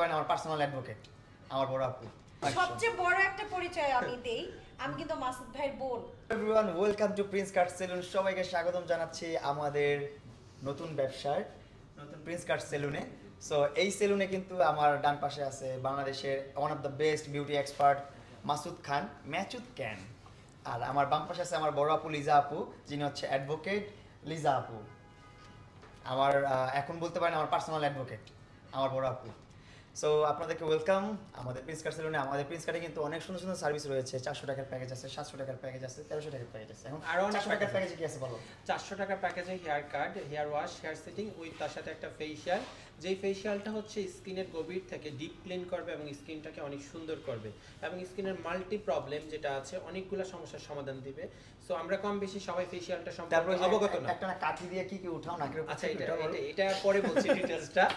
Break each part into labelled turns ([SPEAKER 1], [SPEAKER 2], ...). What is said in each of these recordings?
[SPEAKER 1] করেন আমার personal advocate আমার বড় আপু।
[SPEAKER 2] সবচেয়ে বড় একটা পরিচয় আমি দেই আমি কিন্তু মাসুদ ভাইয়ের বোন।
[SPEAKER 1] Everyone welcome to prince card salon সবাইকে স্বাগতম জানাচ্ছি আমাদের নতুন ব্যবসার নতুন প্রিন্স কার্ড সেলুনে সো এই সেলুনে কিন্তু আমার ডান পাশে আছে বাংলাদেশের one of the best beauty expert Masud Khan ম্যাচুদ ক্যান আর আমার বাম পাশে আছে আমার বড় আপু লিজা আপু যিনি হচ্ছে অ্যাডভোকেট লিজা আপু। আমার এখন বলতে পারেন আমার পার্সোনাল অ্যাডভোকেট আমার বড় আপু। সো আপনাদেরকে ওয়েলকাম আমাদের প্রিন্স কার্ড সেলুনে আমাদের প্রিন্স কার্ডে কিন্তু অনেক সুন্দর সুন্দর সার্ভিস রয়েছে। চারশো টাকার প্যাকেজ আছে সাতশো টাকার প্যাকেজ আছে তেরোশো টাকার প্যাকেজ আছে। এখন
[SPEAKER 3] আরও অনেক
[SPEAKER 1] চারশো টাকার প্যাকেজে কি আছে বলো?
[SPEAKER 3] চারশো টাকা প্যাকেজে hair cut hair wash hair setting with তার সাথে একটা ফেসিয়াল যেই ফেসিয়ালটা হচ্ছে স্কিনের গভীর থেকে ডিপ ক্লিন করবে এবং স্কিনটাকে অনেক সুন্দর করবে। এবং স্কিনের মাল্টি প্রবলেম যেটা আছে অনেকগুলো সমস্যার সমাধান দিবে। সো আমরা কম বেশি সবাই ফেসিয়ালটা সম্পর্কে অবগত না।
[SPEAKER 1] একটা কাঠি দিয়ে কি কি উঠাও উপর
[SPEAKER 3] আচ্ছা এটা এটা এটা পরে বলছি ডিটেলসটা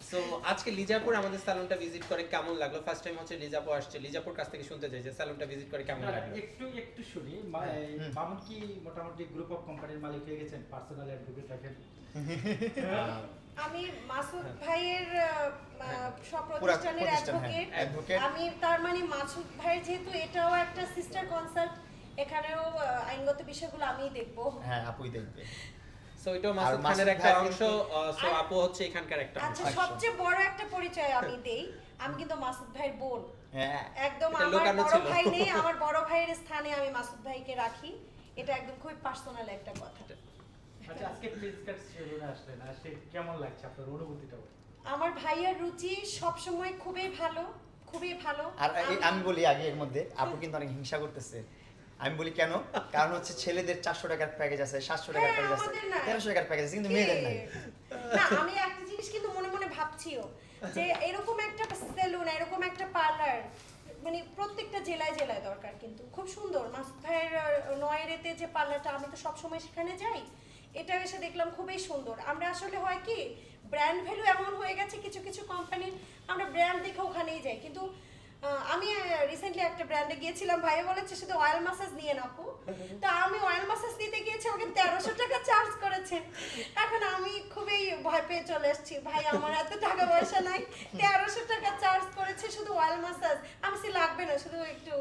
[SPEAKER 3] সো আজকে লিজাপুর আমাদের স্যালুনটা ভিজিট করে কেমন লাগল? ফার্স্ট টাইম হচ্ছে লিজাপুর আসছে। লিজাপুর কাছ থেকে শুনতে চাই যে স্যালুনটা ভিজিট করে কেমন লাগল?
[SPEAKER 4] একটু একটু শুনি।
[SPEAKER 1] হ্যাঁ।
[SPEAKER 4] মামুন কি মোটামুটি গ্রুপ অফ কোম্পানির মালিক হয়ে গেছেন? পার্সোনাল অ্যাডভোকেট রাখেন।
[SPEAKER 2] আমি মাসুদ
[SPEAKER 3] হ্যাঁ।
[SPEAKER 2] ভাইয়ের। সব প্রতিষ্ঠানের
[SPEAKER 1] হ্যাঁ।
[SPEAKER 2] অ্যাডভোকেট আমি তার মানে মাসুদ ভাইয়ের যেহেতু এটাও একটা সিস্টার কনসাল্ট এখানেও আইনগত বিষয়গুলো আমিই দেখব।
[SPEAKER 1] হ্যাঁ আপুই দেখবে।
[SPEAKER 3] সো মাসুদ খানের একটা অংশ সো আপু হচ্ছে এখানকার একটা অংশ।
[SPEAKER 2] আচ্ছা সবচেয়ে বড় একটা পরিচয় আমি দেই আমি কিন্তু মাসুদ ভাইয়ের বোন।
[SPEAKER 1] হ্যাঁ।
[SPEAKER 2] একদম
[SPEAKER 3] এটা
[SPEAKER 2] আমার বড় ভাই নেই আমার বড় ভাইয়ের স্থানে আমি মাসুদ ভাইকে রাখি। এটা একদম খুবই পার্সোনাল একটা কথা।
[SPEAKER 4] আচ্ছা আজকে আসলেন কেমন লাগছে আপনার অনুভূতিটা।
[SPEAKER 2] আমার ভাইয়ের রুচি সব সময় খুবই ভালো খুবই ভালো।
[SPEAKER 1] আর আমি বলি আগে এর মধ্যে আপু কিন্তু অনেক হিংসা করতেছে। আমি বলি কেন? কারণ হচ্ছে ছেলেদের চারশো টাকার প্যাকেজ আছে সাতশো টাকার প্যাকেজ আছে তেরোশো টাকার প্যাকেজ আছে কিন্তু মেয়েদের নাই
[SPEAKER 2] না আমি একটা জিনিস কিন্তু মনে মনে ভাবছিও যে এরকম একটা সেলুন এরকম একটা পার্লার মানে প্রত্যেকটা জেলায় জেলায় দরকার কিন্তু। খুব সুন্দর। মাসুদ ভাইয়ের নয়রেতে যে পার্লারটা আমি তো সবসময় সেখানে যাই এটা এসে দেখলাম খুবই সুন্দর। আমরা আসলে হয় কি ব্র্যান্ড ভ্যালু এমন হয়ে গেছে কিছু কিছু কোম্পানির আমরা ব্র্যান্ড দেখে ওখানেই যাই। কিন্তু আমি রিসেন্টলি একটা ব্র্যান্ডে গিয়েছিলাম, ভাইয়া বলেছে শুধু অয়েল ম্যাসাজ নিয়ে নাকো তো আমি অয়েল ম্যাসাজ নিতে গিয়েছি, আমাকে তেরোশো টাকা চার্জ করেছে। এখন আমি খুবই ভয় পেয়ে চলে এসেছি। ভাই, আমার এত টাকা পয়সা নাই। তেরোশো টাকা চার্জ করেছে শুধু অয়েল না শুধু একটু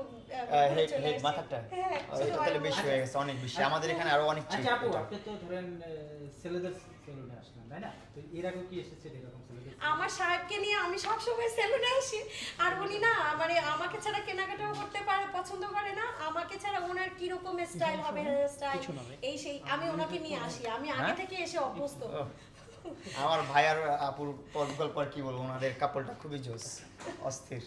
[SPEAKER 1] হেড
[SPEAKER 2] চলে
[SPEAKER 1] হেড
[SPEAKER 2] এসেছি।
[SPEAKER 1] মাথাটা
[SPEAKER 2] হ্যাঁ
[SPEAKER 1] তাহলে বেশি হয়ে গেছে অনেক বেশি। আমাদের এখানে আরও অনেক
[SPEAKER 4] আচ্ছা আপু আপনি তো ধরেন ছেলেদের সেলুনে আসলেন তাই না? তো এর আগে কি এসেছেন এরকম ছেলেদের
[SPEAKER 2] আমার সাহেবকে নিয়ে আমি সবসময় সেলুনে আসি। আর উনি না মানে আমাকে ছাড়া কেনাকাটাও করতে পারে পছন্দ করে না। আমাকে ছাড়া ওনার কীরকম স্টাইল হবে স্টাইল এই সেই আমি ওনাকে নিয়ে আসি। আমি আগে
[SPEAKER 1] হ্যাঁ?
[SPEAKER 2] থেকে এসে অভ্যস্ত।
[SPEAKER 1] আমার ভাই আর আপুর পর গল্প আর কি বলব ওনাদের কাপড়টা খুবই জোস অস্থির।